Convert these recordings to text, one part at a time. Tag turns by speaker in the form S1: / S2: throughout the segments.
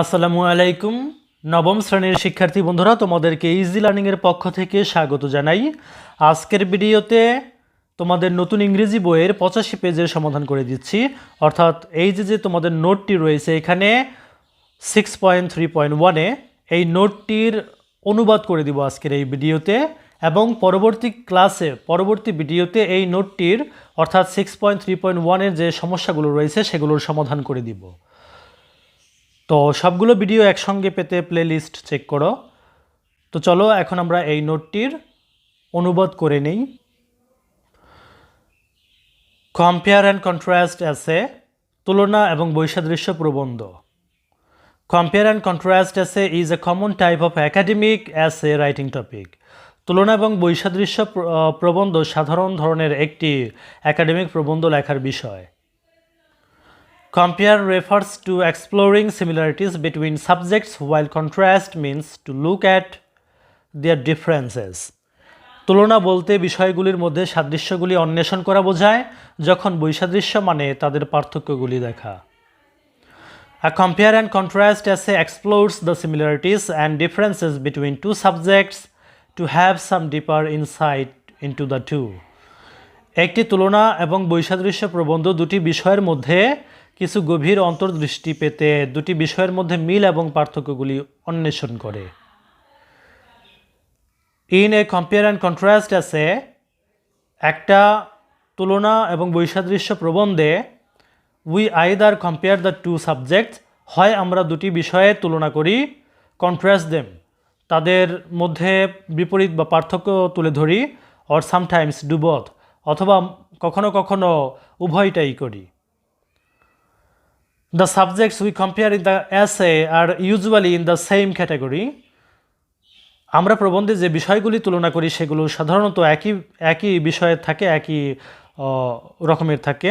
S1: আসসালামু আলাইকুম। নবম শ্রেণির শিক্ষার্থী বন্ধুরা, তোমাদেরকে ইজি লার্নিংয়ের পক্ষ থেকে স্বাগত জানাই। আজকের ভিডিওতে তোমাদের নতুন ইংরেজি বইয়ের পঁচাশি পেজের সমাধান করে দিচ্ছি। অর্থাৎ এই যে যে তোমাদের নোটটি রয়েছে এখানে সিক্স পয়েন্ট থ্রি পয়েন্ট ওয়ানে এই নোটটির অনুবাদ করে দিব আজকের এই ভিডিওতে এবং পরবর্তী ক্লাসে, পরবর্তী ভিডিওতে এই নোটটির অর্থাৎ সিক্স পয়েন্ট থ্রি পয়েন্ট ওয়ানের যে সমস্যাগুলো রয়েছে সেগুলোর সমাধান করে দিব। তো সবগুলো ভিডিও একসঙ্গে পেতে প্লেলিস্ট চেক করো। তো চলো, এখন আমরা এই নোটটির অনুবাদ করে নেই। কম্পেয়ার অ্যান্ড কন্ট্রাস্ট অ্যাসে তুলনা এবং বৈসাদৃশ্য প্রবন্ধ। Compare and contrast essay is a common type of academic essay writing topic তুলনা এবং বৈসাদৃশ্য প্রবন্ধ সাধারণ ধরনের একটি একাডেমিক প্রবন্ধ লেখার বিষয়। Compare refers to exploring similarities between subjects, while contrast means to look at their differences. তুলনা বলতে বিষয়গুলির মধ্যে সাদৃশ্যগুলি অন্বেষণ করা বোঝায় যখন বৈসাদৃশ্য মানে তাদের পার্থক্যগুলি দেখা A compare and contrast essay explores the similarities and differences between two subjects to have some deeper insight into the two. একটি তুলনা এবং বৈসাদৃশ্য প্রবন্ধ দুটি বিষয়ের মধ্যে কিছু গভীর অন্তর্দৃষ্টি পেতে দুটি বিষয়ের মধ্যে মিল এবং পার্থক্যগুলি অন্বেষণ করে। In a compare and contrast আছে একটা তুলনা এবং বৈসাদৃশ্য প্রবন্ধে we either compare the two subject হয় আমরা দুটি বিষয়ে তুলনা করি কন্ট্রাস্ট দেম তাদের মধ্যে বিপরীত বা পার্থক্য তুলে ধরি অর সামটাইমস ডু বোথ অথবা কখনো কখনো উভয়টাই করি। The subjects we compare in the essay are usually in the same category আমরা প্রবন্ধে যে বিষয়গুলি তুলনা করি, সেগুলো সাধারণত একই একই বিষয়ের থাকে, একই রকমের থাকে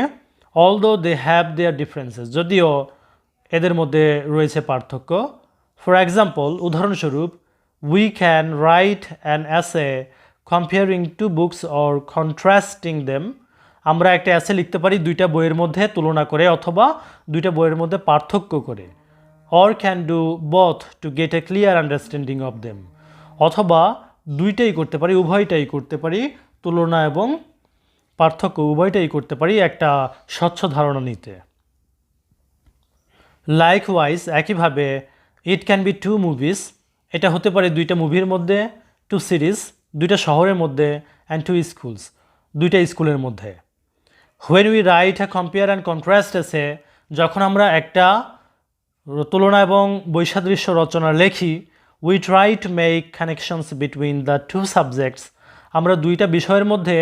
S1: অল দো দে হ্যাভ দেয়ার ডিফারেন্সেস যদিও এদের মধ্যে রয়েছে পার্থক্য। ফর এক্সাম্পল উদাহরণস্বরূপ we can write an essay comparing two books or contrasting them আমরা একটা অ্যাসে লিখতে পারি দুইটা বইয়ের মধ্যে তুলনা করে অথবা দুইটা বইয়ের মধ্যে পার্থক্য করে। Or can do both to get a clear understanding of them অথবা দুইটাই করতে পারি, উভয়টাই করতে পারি, তুলনা এবং পার্থক্য উভয়টাই করতে পারি একটা স্বচ্ছ ধারণা নিতে। লাইক ওয়াইজ একইভাবে it can be two movies এটা হতে পারে দুইটা মুভির মধ্যে টু সিরিজ দুইটা শহরের মধ্যে অ্যান্ড টু স্কুলস দুইটা স্কুলের মধ্যে। When we write compare and contrast essay যখন আমরা একটা তুলনা এবং বৈসাদৃশ্য রচনা লেখি we try to make connections between the two subjects আমরা দুইটা বিষয়ের মধ্যে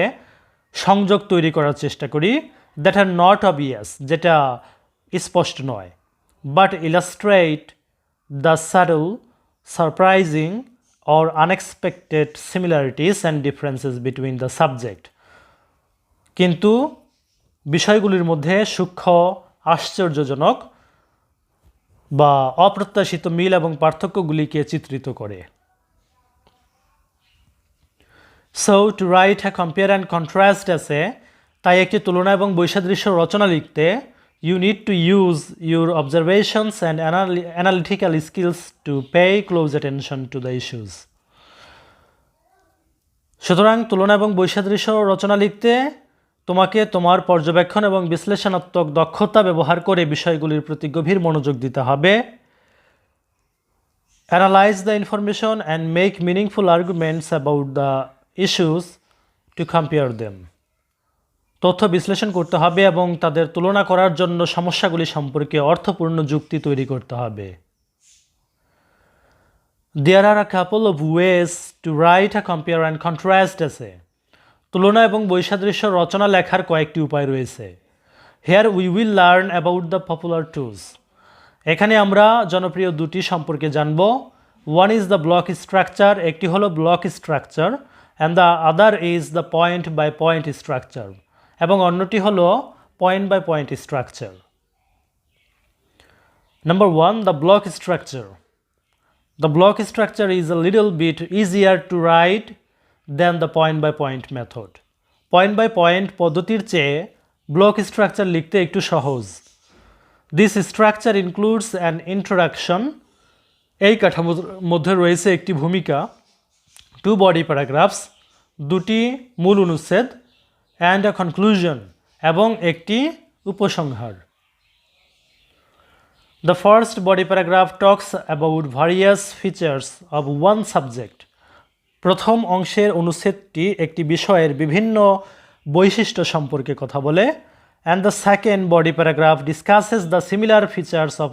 S1: সংযোগ তৈরি করার চেষ্টা করি দ্যাট আর নট অবভিয়াস যেটা স্পষ্ট নয় but illustrate the subtle surprising or unexpected similarities and differences between the subject কিন্তু বিষয়গুলির মধ্যে সূক্ষ্ম, আশ্চর্যজনক বা অপ্রত্যাশিত মিল এবং পার্থক্যগুলিকে চিত্রিত করে। সো টু রাইট হ্যাঁ কম্পেয়ার অ্যান্ড কন্ট্রাস্ট আছে তাই একটি তুলনা এবং বৈসাদৃশ্য রচনা লিখতে you need to use your observations and analytical skills to pay close attention to the issues সুতরাং তুলনা এবং বৈসাদৃশ্য রচনা লিখতে তোমাকে তোমার পর্যবেক্ষণ এবং বিশ্লেষণাত্মক দক্ষতা ব্যবহার করে বিষয়গুলির প্রতি গভীর মনোযোগ দিতে হবে। Analyse the information and make meaningful arguments about the issues to compare them তথ্য বিশ্লেষণ করতে হবে এবং তাদের তুলনা করার জন্য সমস্যাগুলি সম্পর্কে অর্থপূর্ণ যুক্তি তৈরি করতে হবে। There are a couple of ways to write a compare and contrast essay. তুলনা এবং বৈসাদৃশ্য রচনা লেখার কয়েকটি উপায় রয়েছে। Here we will learn about the popular tools এখানে আমরা জনপ্রিয় দুটি সম্পর্কে জানব। One is the block structure একটি হলো block structure and the other is the point by point structure এবং অন্যটি হলো point by point structure number one the block structure The block structure is a little bit easier to write than the point by point method point by point পদ্ধতির চেয়ে block structure লিখতে একটু সহজ। This structure includes an introduction এই কাঠামোর মধ্যে রয়েছে একটি ভূমিকা টু বডি প্যারাগ্রাফস দুটি মূল অনুচ্ছেদ অ্যান্ড আ কনক্লুশন এবং একটি উপসংহার। The first body paragraph talks about various features of one subject. প্রথম অংশের অনুচ্ছেদটি একটি বিষয়ের বিভিন্ন বৈশিষ্ট্য সম্পর্কে কথা বলে and the second body paragraph discusses the similar features of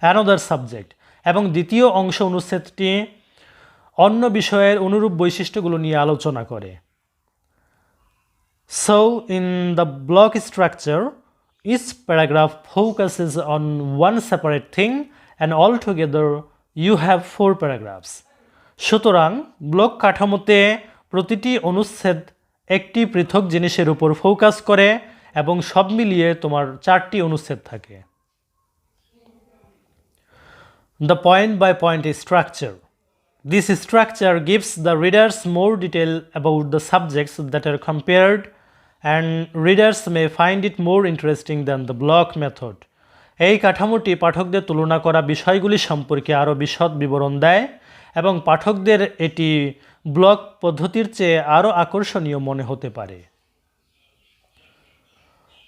S1: another subject এবং দ্বিতীয় অংশ অনুচ্ছেদটি অন্য বিষয়ের অনুরূপ বৈশিষ্ট্যগুলো নিয়ে আলোচনা করে so in the block structure structure, paragraph focuses on one separate thing and all together you have four paragraphs. সুতরাং ব্লক কাঠামোতে প্রতিটি অনুচ্ছেদ একটি পৃথক জিনিসের উপর ফোকাস করে এবং সব মিলিয়ে তোমার চারটি অনুচ্ছেদ থাকে। The point by point structure this structure gives the readers more detail about the subjects that are compared and readers may find it more interesting than the block method এই কাঠামোটি পাঠকদের তুলনা করা বিষয়গুলি সম্পর্কে আরও বিশদ বিবরণ দেয়। এবং পাঠকদের এটি ব্লক পদ্ধতির চেয়ে আরও আকর্ষণীয় মনে হতে পারে।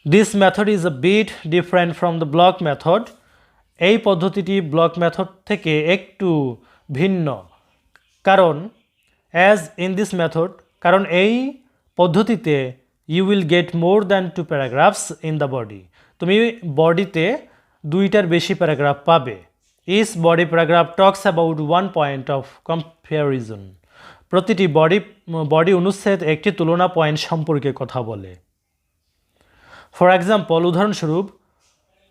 S1: This method is a bit different from the block method এই পদ্ধতিটি ব্লক মেথড থেকে একটু ভিন্ন। কারণ অ্যাজ ইন দিস মেথড কারণ এই পদ্ধতিতে you will get more than two paragraphs in the body তুমি বডিতে দুইটার বেশি প্যারাগ্রাফ পাবে। Each body paragraph talks about one point of comparison প্রতিটি বডি বডি অনুচ্ছেদ একটি তুলনা পয়েন্ট সম্পর্কে কথা বলে ফর এক্সাম্পল উদাহরণস্বরূপ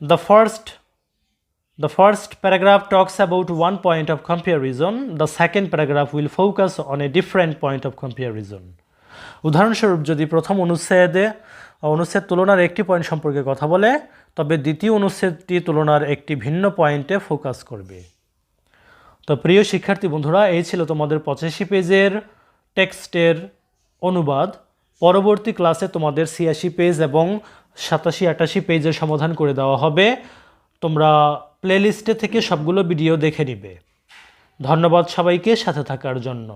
S1: the first The first paragraph talks about one point of comparison. The second paragraph will focus on a different point of comparison. উদাহরণস্বরূপ, যদি প্রথম অনুচ্ছেদে, অনুচ্ছেদ তুলনার একটি পয়েন্ট সম্পর্কে কথা বলে তবে দ্বিতীয় অনুচ্ছেদটি তুলনার একটি ভিন্ন পয়েন্টে ফোকাস করবে। তো প্রিয় শিক্ষার্থী বন্ধুরা, এই ছিল তোমাদের পঁচাশি পেজের টেক্সটের অনুবাদ। পরবর্তী ক্লাসে তোমাদের ছিয়াশি পেজ এবং সাতাশি, আটাশি পেজের সমাধান করে দেওয়া হবে। তোমরা প্লেলিস্টে থেকে সবগুলো ভিডিও দেখে নিবে। ধন্যবাদ সবাইকে, সাথে থাকার জন্য।